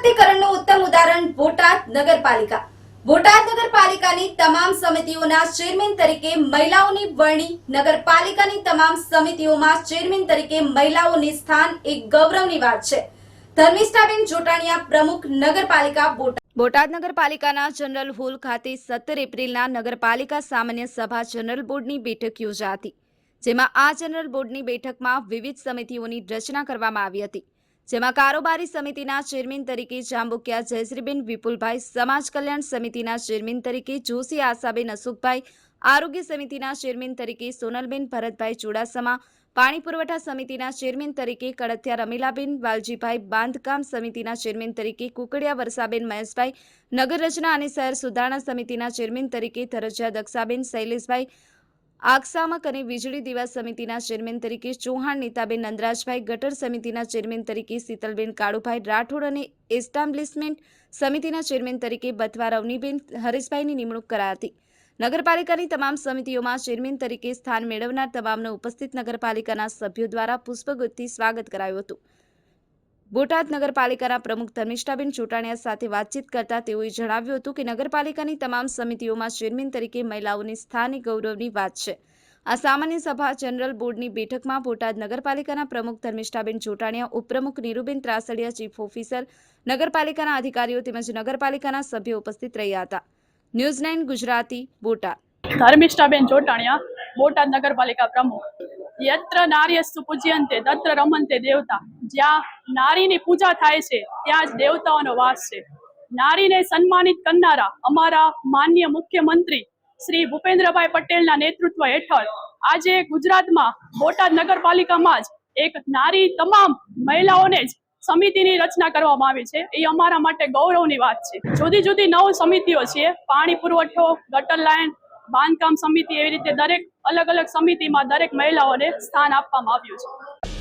સશક્તિકરણનું ઉત્તમ ઉદાહરણ બોટાદ નગરપાલિકા. બોટાદ નગરપાલિકાની તમામ સમિતિઓના ચેરમેન તરીકે મહિલાઓની વરણી, નગરપાલિકાની તમામ સમિતિઓમાં ચેરમેન તરીકે મહિલાઓની સ્થાન એક ગૌરવની વાત છે. ધર્મિષ્ઠાબેન જોટાણીયા પ્રમુખ નગરપાલિકા બોટાદ. બોટાદ નગરપાલિકાના જનરલ હોલ ખાતે સત્તર એપ્રિલના નગરપાલિકા સામાન્ય સભા જનરલ બોર્ડની બેઠક યોજાતી જેમાં આ જનરલ બોર્ડની બેઠકમાં વિવિધ સમિતિઓની રચના કરવામાં આવી હતી. જેમાં કારોબારી સમિતિના ચેરમેન તરીકે જાંબુકિયા જયશ્રીબેન, વિપુલભાઈ સમાજ કલ્યાણ સમિતિના ચેરમેન તરીકે જોશી આશાબેન, અશોકભાઈ આરોગ્ય સમિતિના ચેરમેન તરીકે સોનલબેન, ભરતભાઈ ચુડાસમા, પાણી પુરવઠા સમિતિના ચેરમેન તરીકે કડથિયા રમીલાબેન, વાલજીભાઈ બાંધકામ સમિતિના ચેરમેન તરીકે કુકડિયા વરસાબેન, મહેશભાઈ નગર રચના અને શહેર સુધારણા સમિતિના ચેરમેન તરીકે ધરજિયા દક્ષાબેન, શૈલેષભાઈ આકસામક અને વીજળી દિવસ સમિતિના ચેરમેન તરીકે ચૌહાણ નીતાબેન નંદરાજભાઈ, ગટર સમિતિના ચેરમેન તરીકે શીતલબેન કાળુભાઈ, રાઠોડ અને એસ્ટાબ્લિશમેન્ટ સમિતિના ચેરમેન તરીકે બથવા રવનીબેન હરીશભાઈની નિમણૂક કરાઈ હતી. નગરપાલિકાની તમામ સમિતિઓમાં ચેરમેન તરીકે સ્થાન મેળવનાર તમામને ઉપસ્થિત નગરપાલિકાના સભ્યો દ્વારા પુષ્પગુથથી સ્વાગત કરાયું હતું. બોટાદ નગરપાલિકાના પ્રમુખ ધર્મિષ્ઠાબેન ચૂંટાણીયા સાથે વાતચીત કરતા તેઓએ જણાવ્યું હતું કે નગરપાલિકાની તમામ સમિતિઓમાં ચેરમેન તરીકે મહિલાઓની સ્થાન ગૌરવની વાત છે. આ સામાન્ય સભા જનરલ બોર્ડની બેઠકમાં બોટાદ નગરપાલિકાના પ્રમુખ ધર્મિષ્ઠાબેન ચોટાણીયા, ઉપપ્રમુખ નીરુબેન ત્રાસડિયા, ચીફ ઓફિસર, નગરપાલિકાના અધિકારીઓ તેમજ નગરપાલિકાના સભ્યો ઉપસ્થિત રહ્યા હતા. News nine Gujarati, Botad. ધર્મિષ્ઠાબેન ચોટાણીયા, બોટાદ નગરપાલિકા પ્રમુખ. યત્ર નાર્યસ્તુ પૂજ્યંતે તત્ર રમંતે દેવતા. જ્યાં નારીની પૂજા થાય છે, ત્યાં જ દેવતાઓનો વાસ છે. નારીને સન્માનિત કરનારા અમારા માન્ય મુખ્યમંત્રી શ્રી ભૂપેન્દ્રભાઈ પટેલના નેતૃત્વ હેઠળ આજે ગુજરાતમાં બોટાદ નગરપાલિકામાં જ એક નારી તમામ મહિલાઓને જ સમિતિની રચના કરવામાં આવી છે. એ અમારા માટે ગૌરવની વાત છે. જુદી જુદી નવ સમિતિઓ છે પાણી પુરવઠો, ગટર લાઇન બાંધકામ સમિતિ એવી રીતે દરેક અલગ અલગ સમિતિમાં દરેક મહિલાઓને સ્થાન આપવામાં આવ્યું છે.